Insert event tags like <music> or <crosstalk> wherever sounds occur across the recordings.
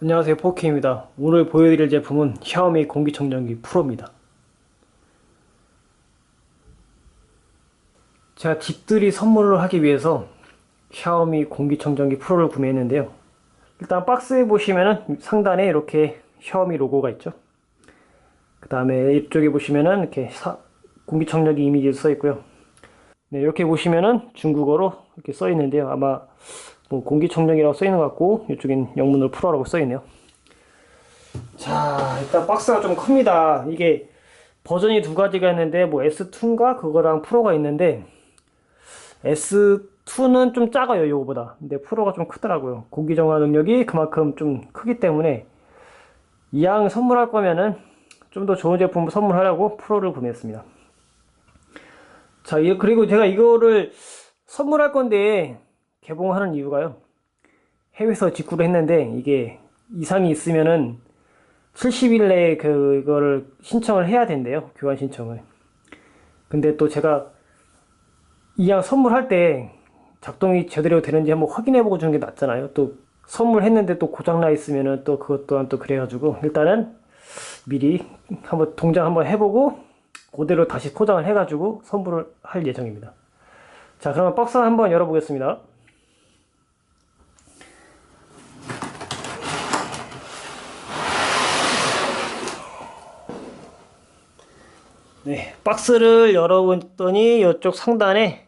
안녕하세요 포키입니다. 오늘 보여드릴 제품은 샤오미 공기청정기 프로입니다. 제가 집들이 선물을 하기 위해서 샤오미 공기청정기 프로를 구매했는데요. 일단 박스에 보시면은 상단에 이렇게 샤오미 로고가 있죠. 그 다음에 이쪽에 보시면은 이렇게 사- 공기청정기 이미지가 써 있고요. 네, 이렇게 보시면은 중국어로 이렇게 써 있는데요. 아마 뭐 공기청정기라고 써 있는 것 같고 이쪽엔 영문으로 프로라고 써 있네요. 자 일단 박스가 좀 큽니다. 이게 버전이 두 가지가 있는데 뭐 S2인가 그거랑 프로가 있는데 S2는 좀 작아요 이거보다. 근데 프로가 좀 크더라고요. 공기 정화 능력이 그만큼 좀 크기 때문에 이왕 선물할 거면은 좀 더 좋은 제품 선물하려고 프로를 구매했습니다. 자 이- 그리고 제가 이거를 선물할 건데 개봉하는 이유가요. 해외에서 직구를 했는데 이게 이상이 있으면은 70일 내에 그거를 신청을 해야 된대요. 교환 신청을. 근데 또 제가 이왕 선물할 때 작동이 제대로 되는지 한번 확인해 보고 주는 게 낫잖아요. 또 선물했는데 또 고장나 있으면은 또 그것 또한 또 그래가지고 일단은 미리 한번 동작 한번 해보고 그대로 다시 포장을 해가지고 선물을 할 예정입니다. 자, 그러면 박스 한번 열어보겠습니다. 네, 박스를 열어봤더니 이쪽 상단에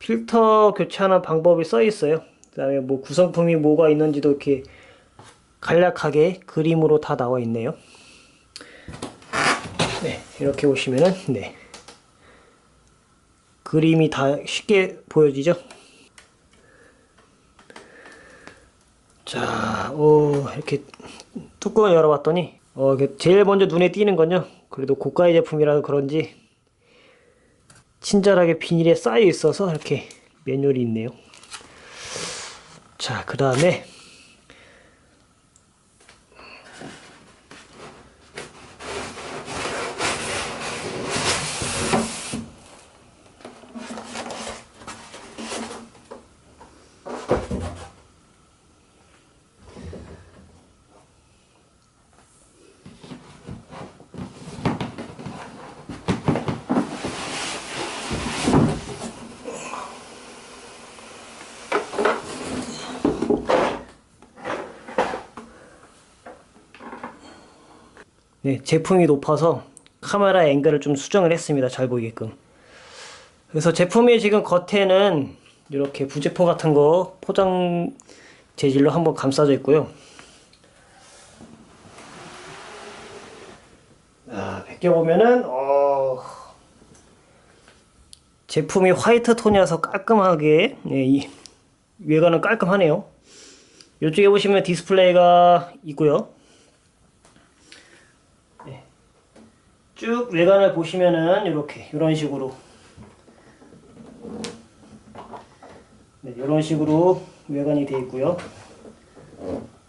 필터 교체하는 방법이 써 있어요. 그 다음에 뭐 구성품이 뭐가 있는지도 이렇게 간략하게 그림으로 다 나와 있네요. 네, 이렇게 보시면은 네. 그림이 다 쉽게 보여지죠? 자, 오, 이렇게 뚜껑을 열어봤더니, 어, 이게 제일 먼저 눈에 띄는 건요. 그래도 고가의 제품이라서 그런지, 친절하게 비닐에 쌓여 있어서 이렇게 매뉴얼이 있네요. 자, 그 다음에, 네, 제품이 높아서 카메라 앵글을 좀 수정을 했습니다. 잘 보이게끔. 그래서 제품이 지금 겉에는 이렇게 부제품 같은 거 포장 재질로 한번 감싸져 있고요. 아, 벗겨보면은, 어, 제품이 화이트 톤이라서 깔끔하게, 네, 이 외관은 깔끔하네요. 이쪽에 보시면 디스플레이가 있고요. 쭉 외관을 보시면은 이렇게 이런 식으로 네, 이런 식으로 외관이 되어 있고요.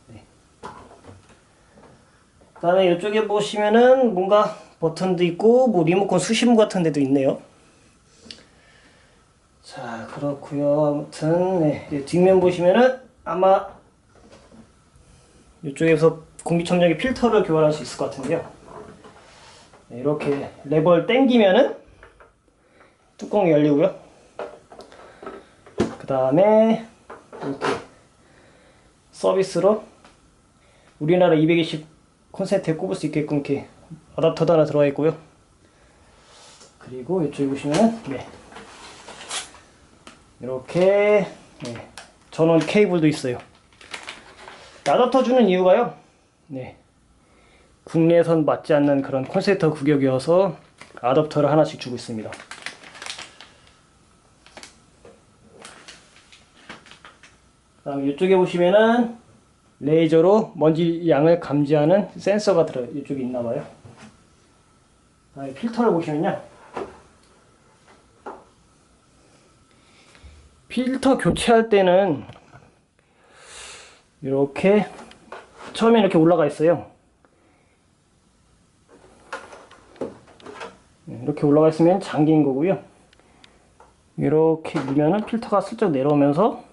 네. 그다음에 이쪽에 보시면은 뭔가 버튼도 있고 뭐 리모컨 수신무 같은 데도 있네요. 자 그렇고요. 아무튼 네, 뒷면 보시면은 아마 이쪽에서 공기청정기 필터를 교환할 수 있을 것 같은데요. 네, 이렇게 레버를 당기면은 뚜껑이 열리고요. 그 다음에 이렇게 서비스로 우리나라 220 콘센트에 꼽을 수 있게끔 이렇게 어댑터도 하나 들어가 있고요. 그리고 이쪽에 보시면 네. 이렇게 네. 전원 케이블도 있어요. 어댑터 주는 이유가요. 네. 국내에선 맞지 않는 그런 콘센트 구격이어서 아답터를 하나씩 주고 있습니다. 다음 이쪽에 보시면은 레이저로 먼지 양을 감지하는 센서가 들어 이쪽에 있나 봐요. 다음에 필터를 보시면요. 필터 교체할 때는 이렇게 처음에 이렇게 올라가 있어요. 이렇게 올라가 있으면 잠긴 거고요. 이렇게 누르면은 필터가 슬쩍 내려오면서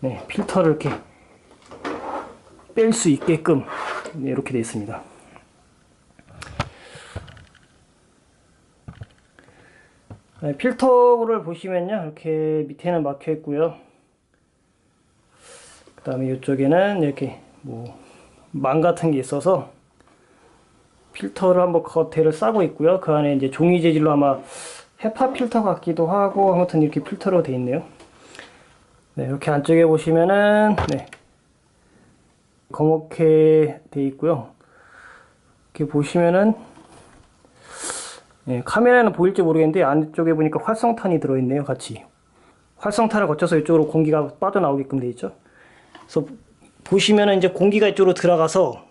네, 필터를 이렇게 뺄 수 있게끔 네, 이렇게 되어 있습니다. 네, 필터를 보시면요 이렇게 밑에는 막혀 있고요 그 다음에 이쪽에는 이렇게 뭐 망 같은 게 있어서 필터를 한번 겉에를 싸고 있고요. 그 안에 이제 종이 재질로 아마 헤파 필터 같기도 하고 아무튼 이렇게 필터로 되어 있네요. 네 이렇게 안쪽에 보시면은 네. 검게 되어 있고요. 이렇게 보시면은 예, 카메라에는 보일지 모르겠는데 안쪽에 보니까 활성탄이 들어있네요 같이. 활성탄을 거쳐서 이쪽으로 공기가 빠져나오게끔 되어 있죠. 그래서 보시면은 이제 공기가 이쪽으로 들어가서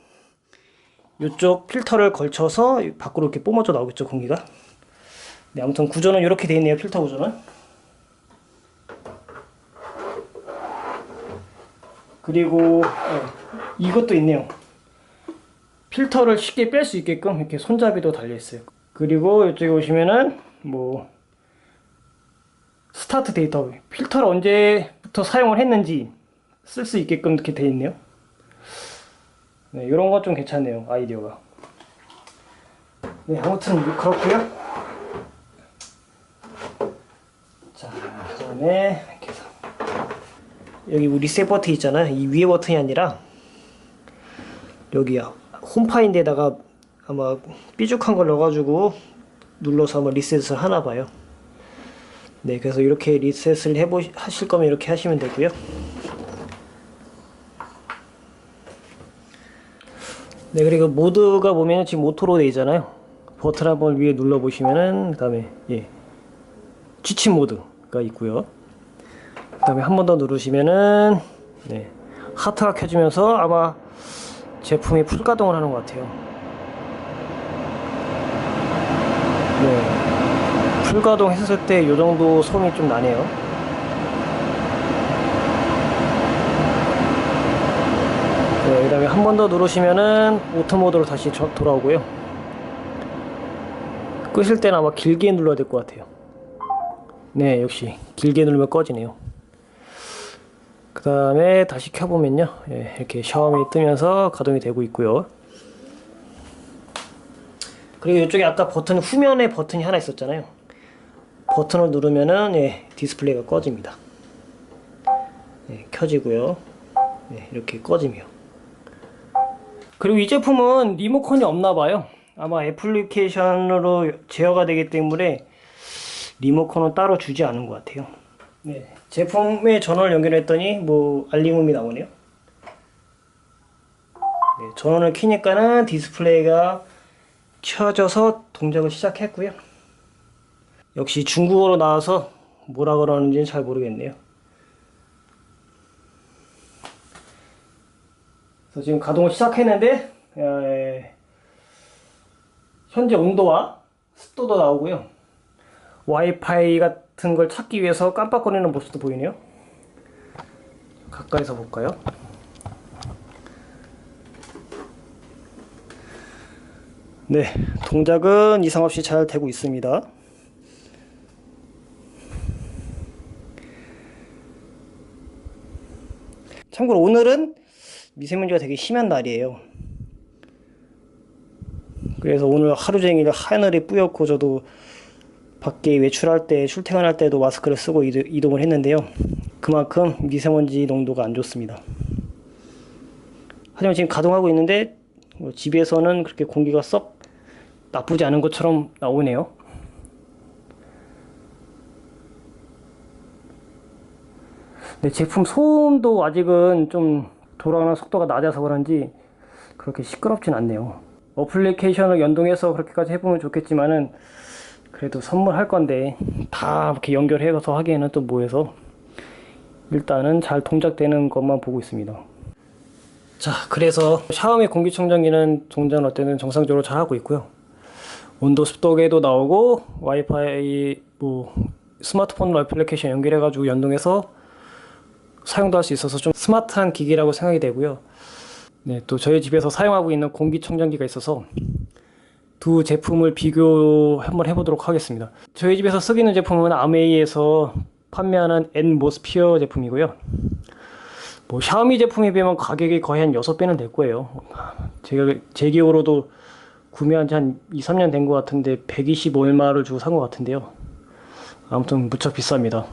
이쪽 필터를 걸쳐서 밖으로 이렇게 뿜어져 나오겠죠 공기가? 네 아무튼 구조는 이렇게 되어 있네요 필터 구조는. 그리고 어, 이것도 있네요. 필터를 쉽게 뺄 수 있게끔 이렇게 손잡이도 달려 있어요. 그리고 이쪽에 오시면은 뭐 스타트 데이터 필터를 언제부터 사용을 했는지 쓸 수 있게끔 이렇게 돼 있네요 네, 이런 건 좀 괜찮네요 아이디어가. 네 아무튼 그렇고요. 자 그다음에 이렇게 해서. 여기 우리 리셋 버튼 있잖아요. 이 위에 버튼이 아니라 여기야 홈파인데다가 아마 삐죽한 걸 넣어가지고 눌러서 아마 리셋을 하나 봐요. 네, 그래서 이렇게 리셋을 해보 하실 거면 이렇게 하시면 되고요. 네, 그리고 모드가 보면 지금 오토로 되어 있잖아요. 버튼 한번 위에 눌러 보시면은 그 다음에 예 취침 모드가 있고요. 그 다음에 한 번 더 누르시면은 네 하트가 켜지면서 아마 제품이 풀가동을 하는 것 같아요. 네. 풀가동 했을 때 이 정도 소음이 좀 나네요. 네, 그 다음에 한 번 더 누르시면은 오토 모드로 다시 저- 돌아오고요. 끄실 때는 아마 길게 눌러야 될 것 같아요. 네, 역시 길게 누르면 꺼지네요. 그 다음에 다시 켜보면요. 예, 이렇게 샤워이 뜨면서 가동이 되고 있고요. 그리고 이쪽에 아까 버튼 후면에 버튼이 하나 있었잖아요. 버튼을 누르면은 예, 디스플레이가 꺼집니다. 예, 켜지고요. 예, 이렇게 꺼지며. 그리고 이 제품은 리모컨이 없나 봐요. 아마 애플리케이션으로 제어가 되기 때문에 리모컨은 따로 주지 않은 것 같아요. 네, 제품에 전원을 연결했더니 뭐 알림음이 나오네요. 네, 전원을 키니까는 디스플레이가 켜져서 동작을 시작했고요. 역시 중국어로 나와서 뭐라 그러는지는 잘 모르겠네요. 그래서 지금 가동을 시작했는데 에, 현재 온도와 습도도 나오고요. 와이파이 같은 걸 찾기 위해서 깜빡거리는 모습도 보이네요. 가까이서 볼까요? 네, 동작은 이상 없이 잘 되고 있습니다. 참고로 오늘은 미세먼지가 되게 심한 날이에요. 그래서 오늘 하루 종일 하늘이 뿌옇고 저도 밖에 외출할 때 출퇴근할 때도 마스크를 쓰고 이동을 했는데요. 그만큼 미세먼지 농도가 안 좋습니다. 하지만 지금 가동하고 있는데 뭐 집에서는 그렇게 공기가 썩 나쁘지 않은 것처럼 나오네요. 네, 제품 소음도 아직은 좀 돌아가는 속도가 낮아서 그런지 그렇게 시끄럽진 않네요. 어플리케이션을 연동해서 그렇게까지 해보면 좋겠지만은 그래도 선물할 건데 다 이렇게 연결해서 하기에는 또 뭐해서 일단은 잘 동작되는 것만 보고 있습니다. 자, 그래서 샤오미 공기청정기는 동작할 때는 정상적으로 잘 하고 있고요. 온도 습도계도 나오고 와이파이 뭐 스마트폰으로 애플리케이션 연결해 가지고 연동해서 사용도 할 수 있어서 좀 스마트한 기기라고 생각이 되고요. 네, 또 저희 집에서 사용하고 있는 공기청정기가 있어서 두 제품을 비교 한번 해보도록 하겠습니다. 저희 집에서 쓰고 있는 제품은 아메이에서 판매하는 엔모스피어 제품이고요. 뭐 샤오미 제품에 비하면 가격이 거의 한 6배는 될 거예요. 제가 제 기억으로도 구매한 지 한 2, 3년 된 것 같은데 125얼마를 주고 산 것 같은데요. 아무튼 무척 비쌉니다.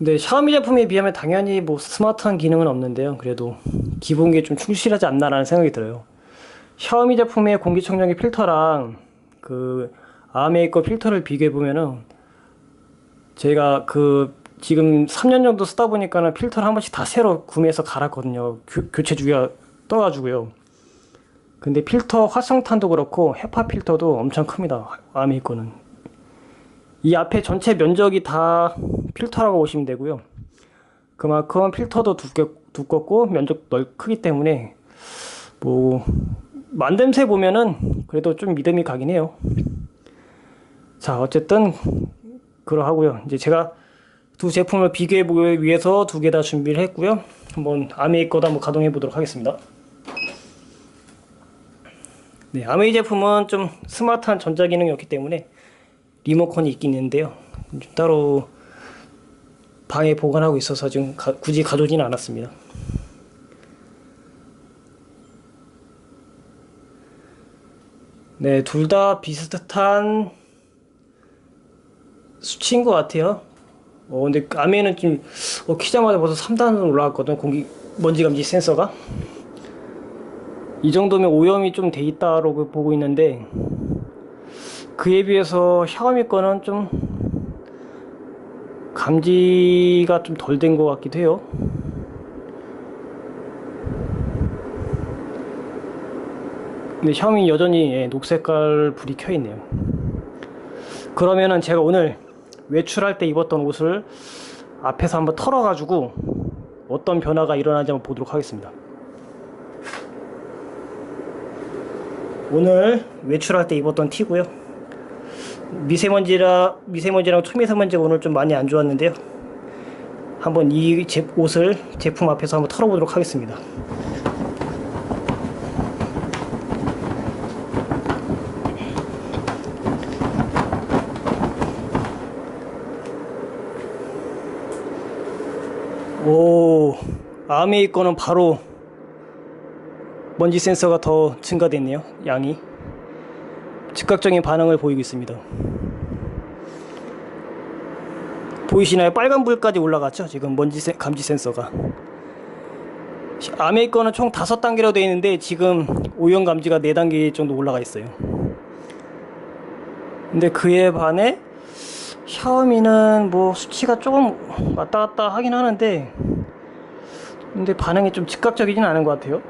근데 샤오미 제품에 비하면 당연히 뭐 스마트한 기능은 없는데요. 그래도 기본기에 좀 충실하지 않나라는 생각이 들어요. 샤오미 제품의 공기청정기 필터랑 그 아메이커 필터를 비교해 보면은 제가 그 지금 3년 정도 쓰다 보니까는 필터를 한 번씩 다 새로 구매해서 갈았거든요. 교, 체 주기가 떠가지고요. 근데 필터 활성탄도 그렇고 헤파 필터도 엄청 큽니다. 아메이커는. 이 앞에 전체 면적이 다 필터라고 보시면 되고요. 그만큼 필터도 두께, 두껍고 면적 넓 크기 때문에 뭐 만듦새 보면은 그래도 좀 믿음이 가긴 해요. 자 어쨌든 그러하고요. 이제 제가 두 제품을 비교해 보기 위해서 두 개 다 준비를 했고요. 한번 아메이 거도 한번 가동해 보도록 하겠습니다. 네, 아메이 제품은 좀 스마트한 전자 기능이 없기 때문에 리모컨이 있긴 있는데요. 좀 따로 방에 보관하고 있어서 지금 가- 굳이 가져오지는 않았습니다. 네, 둘 다 비슷한 수치인 것 같아요. 어, 근데 아메는 좀 어, 키자마자 벌써 3단으로 올라갔거든. 공기 먼지 감지 센서가. 이 정도면 오염이 좀 돼 있다고 보고 있는데 그에 비해서 샤오미 거는 좀 감지가 좀 덜 된 것 같기도 해요. 근데 샤오미 여전히 예, 녹색깔 불이 켜 있네요. 그러면은 제가 오늘 외출할 때 입었던 옷을 앞에서 한번 털어 가지고 어떤 변화가 일어나는지 한번 보도록 하겠습니다. 오늘 외출할 때 입었던 티고요. 미세먼지라 미세먼지랑 초미세먼지가 오늘 좀 많이 안 좋았는데요. 한번 이 제, 옷을 제품 앞에서 한번 털어보도록 하겠습니다. 오, 아메이 거는 바로 먼지 센서가 더 증가됐네요. 양이. 즉각적인 반응을 보이고 있습니다. 보이시나요? 빨간불까지 올라갔죠? 지금 먼지 센- 감지 센서가. 아메이 거는 총 5단계로 되어 있는데 지금 오염 감지가 4단계 정도 올라가 있어요. 근데 그에 반해 샤오미는 뭐 수치가 조금 왔다 갔다 하긴 하는데 근데 반응이 좀 즉각적이진 않은 것 같아요.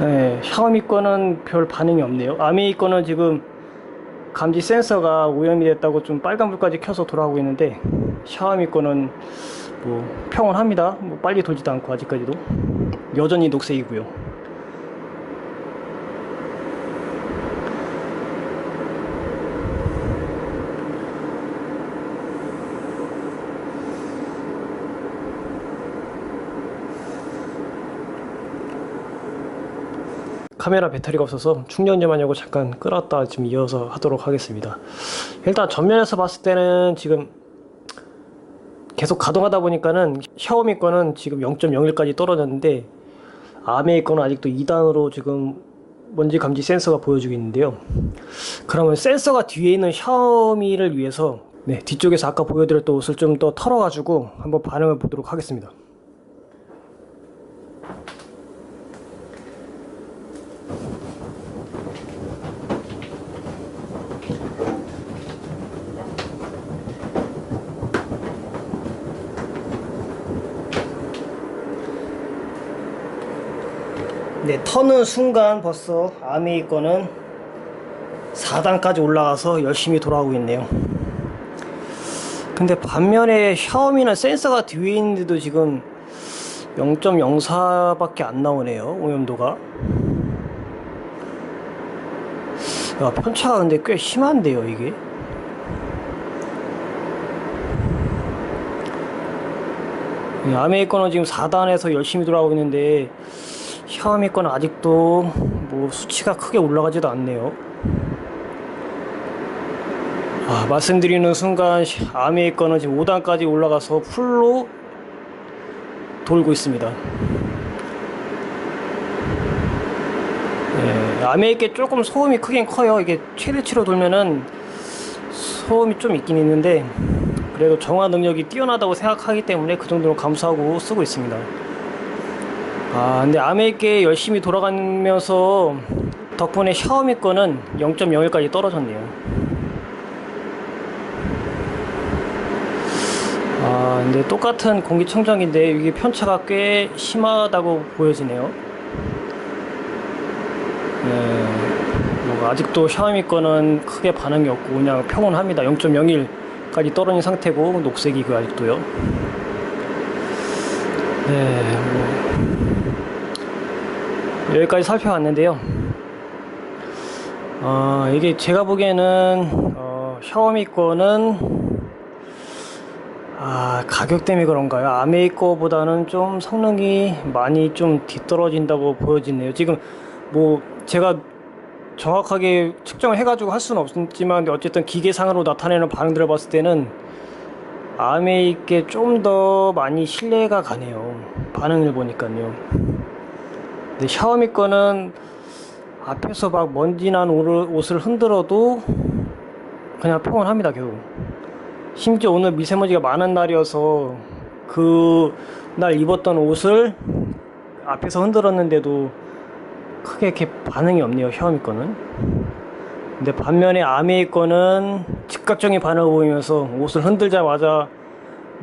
네, 샤오미 거는 별 반응이 없네요. 아메이 거는 지금 감지 센서가 오염이 됐다고 좀 빨간불까지 켜서 돌아가고 있는데 샤오미 거는 뭐 평온합니다. 뭐 빨리 돌지도 않고 아직까지도 여전히 녹색이고요. 카메라 배터리가 없어서 충전 좀 하려고 잠깐 끌었다 지금 이어서 하도록 하겠습니다. 일단 전면에서 봤을 때는 지금 계속 가동하다 보니까는 샤오미 거는 지금 0.01까지 떨어졌는데 아메이 거는 아직도 2단으로 지금 먼지 감지 센서가 보여주고 있는데요. 그러면 센서가 뒤에 있는 샤오미를 위해서 네, 뒤쪽에서 아까 보여드렸던 옷을 좀 더 털어가지고 한번 반응을 보도록 하겠습니다. 네, 터는 순간 벌써 아메이 거는 4단까지 올라가서 열심히 돌아가고 있네요. 근데 반면에 샤오미는 센서가 뒤에 있는데도 지금 0.04밖에 안 나오네요. 오염도가. 야, 편차가 근데 꽤 심한데요, 이게. 이 아메이 거는 지금 4단에서 열심히 돌아가고 있는데 샤오미 거는 아직도 뭐 수치가 크게 올라가지도 않네요. 아, 말씀드리는 순간 아메이 거는 지금 5단까지 올라가서 풀로 돌고 있습니다. 예, 아메이 게 조금 소음이 크긴 커요. 이게 최대치로 돌면은 소음이 좀 있긴 있는데 그래도 정화 능력이 뛰어나다고 생각하기 때문에 그 정도로 감수하고 쓰고 있습니다. 아 근데 아메이 게 열심히 돌아가면서 덕분에 샤오미 거는 0.01까지 떨어졌네요. 아, 근데 똑같은 공기청정기인데 이게 편차가 꽤 심하다고 보여지네요. 네, 뭐 아직도 샤오미 거는 크게 반응이 없고 그냥 평온합니다. 0.01까지 떨어진 상태고 녹색이고 아직도요. 네, 뭐 여기까지 살펴봤는데요. 아, 이게 제가 보기에는 어, 샤오미 거는 아, 가격 때문에 그런가요? 아메이 거보다는 좀 성능이 많이 좀 뒤떨어진다고 보여지네요. 지금 뭐 제가 정확하게 측정을 해가지고 할 수는 없지만 어쨌든 기계상으로 나타내는 반응들을 봤을 때는 아메이 게좀더 많이 신뢰가 가네요. 반응을 보니까요. 근데 샤오미 거는 앞에서 막 먼지 난 옷을- 흔들어도 그냥 평온합니다, 계속. 심지어 오늘 미세먼지가 많은 날이어서 그 날 입었던 옷을 앞에서 흔들었는데도 크게 이렇게 반응이 없네요 샤오미 거는 근데 반면에 아메이 거는 즉각적인 반응을 보이면서 옷을 흔들자마자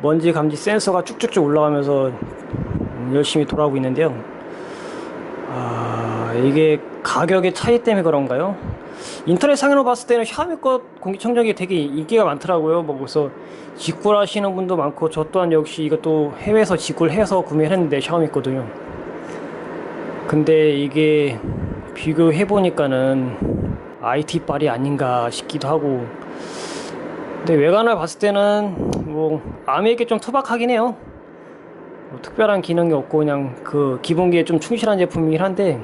먼지 감지 센서가 쭉쭉쭉 올라가면서 열심히 돌아오고 있는데요 아 이게 가격의 차이 때문에 그런가요? 인터넷 상으로 봤을 때는 샤오미 거 공기청정기 되게 인기가 많더라고요. 뭐 그래서 직구를 하시는 분도 많고 저 또한 역시 이것도 해외에서 직구를 해서 구매를 했는데 샤오미 거도요. 근데 이게 비교해 보니까는 IT 빨이 아닌가 싶기도 하고. 근데 외관을 봤을 때는 뭐 아미에게 좀 투박하긴 해요. 뭐 특별한 기능이 없고 그냥 그 기본기에 좀 충실한 제품이긴 한데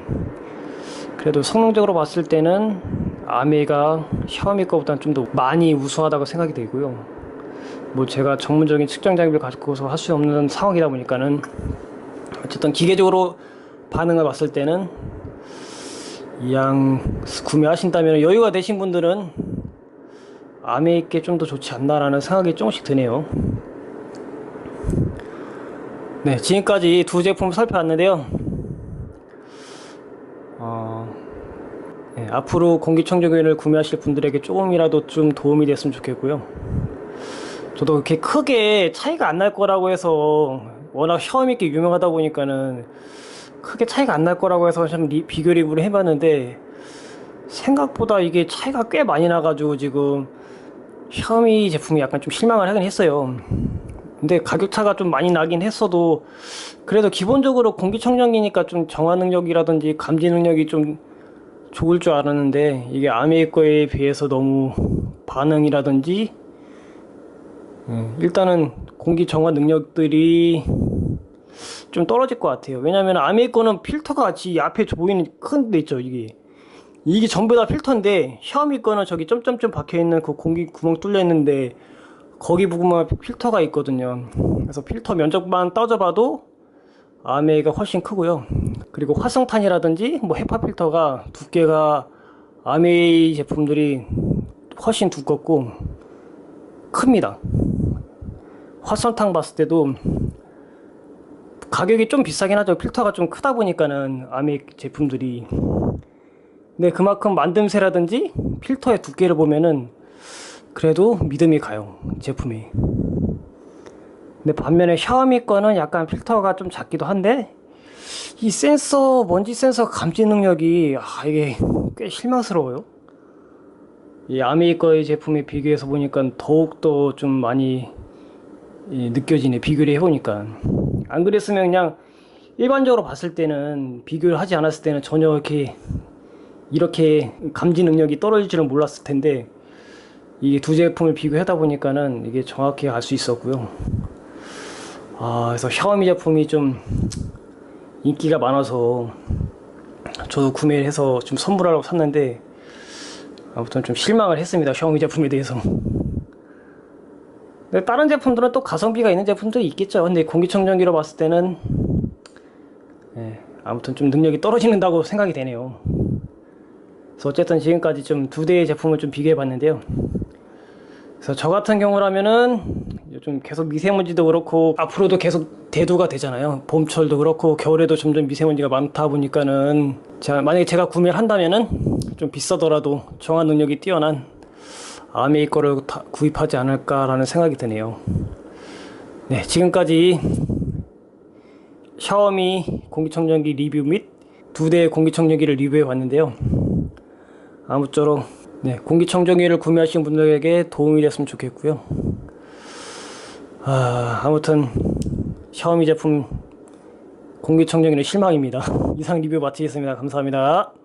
그래도 성능적으로 봤을 때는 아메가 샤오미 거보다는 좀 더 많이 우수하다고 생각이 되고요. 뭐 제가 전문적인 측정 장비를 가지고서 할 수 없는 상황이다 보니까는 어쨌든 기계적으로 반응을 봤을 때는 이 양 구매하신다면 여유가 되신 분들은 아메이께 좀 더 좋지 않나라는 생각이 조금씩 드네요. 네, 지금까지 두 제품 살펴봤는데요. 어, 네, 앞으로 공기청정기를 구매하실 분들에게 조금이라도 좀 도움이 됐으면 좋겠고요. 저도 그렇게 크게 차이가 안 날 거라고 해서 워낙 샤오미 게 유명하다 보니까는 크게 차이가 안 날 거라고 해서 좀 리- 비교 리뷰를 해봤는데 생각보다 이게 차이가 꽤 많이 나가지고 지금 샤오미 제품이 약간 좀 실망을 하긴 했어요. 근데 가격 차가 좀 많이 나긴 했어도 그래도 기본적으로 공기청정기니까 좀 정화 능력이라든지 감지 능력이 좀 좋을 줄 알았는데 이게 아메이 거에 비해서 너무 반응이라든지 음, 일단은 공기 정화 능력들이 좀 떨어질 것 같아요. 왜냐면 아메이 거는 필터가 같이 이 앞에 보이는 큰 데 있죠 이게 이게 전부 다 필터인데 샤오미 거는 저기 점점점 박혀 있는 그 공기 구멍 뚫려 있는데 거기 부분만 필터가 있거든요. 그래서 필터 면적만 따져봐도 아메이가 훨씬 크고요. 그리고 활성탄이라든지 뭐 헤파 필터가 두께가 아메이 제품들이 훨씬 두껍고 큽니다. 활성탄 봤을 때도 가격이 좀 비싸긴 하죠. 필터가 좀 크다 보니까는 아메이 제품들이 근데 그만큼 만듦새라든지 필터의 두께를 보면은 그래도 믿음이 가요 제품이 근데 반면에 샤오미 거는 약간 필터가 좀 작기도 한데 이 센서 먼지 센서 감지 능력이 아 이게 꽤 실망스러워요 이 아메이 거의 제품에 비교해서 보니까 더욱더 좀 많이 이, 느껴지네 비교를 해보니까 안 그랬으면 그냥 일반적으로 봤을 때는 비교를 하지 않았을 때는 전혀 이렇게 이렇게 감지 능력이 떨어질 줄은 몰랐을 텐데 이게 두 제품을 비교하다 보니까는 이게 정확히 알 수 있었고요. 아, 그래서 샤오미 제품이 좀 인기가 많아서 저도 구매를 해서 좀 선물하려고 샀는데 아무튼 좀 실망을 했습니다. 샤오미 제품에 대해서. 근데 다른 제품들은 또 가성비가 있는 제품들이 있겠죠. 근데 공기청정기로 봤을 때는 예, 아무튼 좀 능력이 떨어지는다고 생각이 되네요. 그래서 어쨌든 지금까지 좀 두 대의 제품을 좀 비교해 봤는데요. 그래서 저 같은 경우라면은 좀 계속 미세먼지도 그렇고 앞으로도 계속 대두가 되잖아요. 봄철도 그렇고 겨울에도 점점 미세먼지가 많다 보니까는 제가 만약에 제가 구매를 한다면은 좀 비싸더라도 정화 능력이 뛰어난 아메이 거를 다 구입하지 않을까라는 생각이 드네요. 네, 지금까지 샤오미 공기청정기 리뷰 및 두 대의 공기청정기를 리뷰해 봤는데요. 아무쪼록 네, 공기청정기를 구매하신 분들에게 도움이 됐으면 좋겠고요. 아, 아무튼 샤오미 제품 공기청정기는 실망입니다. <laughs> 이상 리뷰 마치겠습니다. 감사합니다.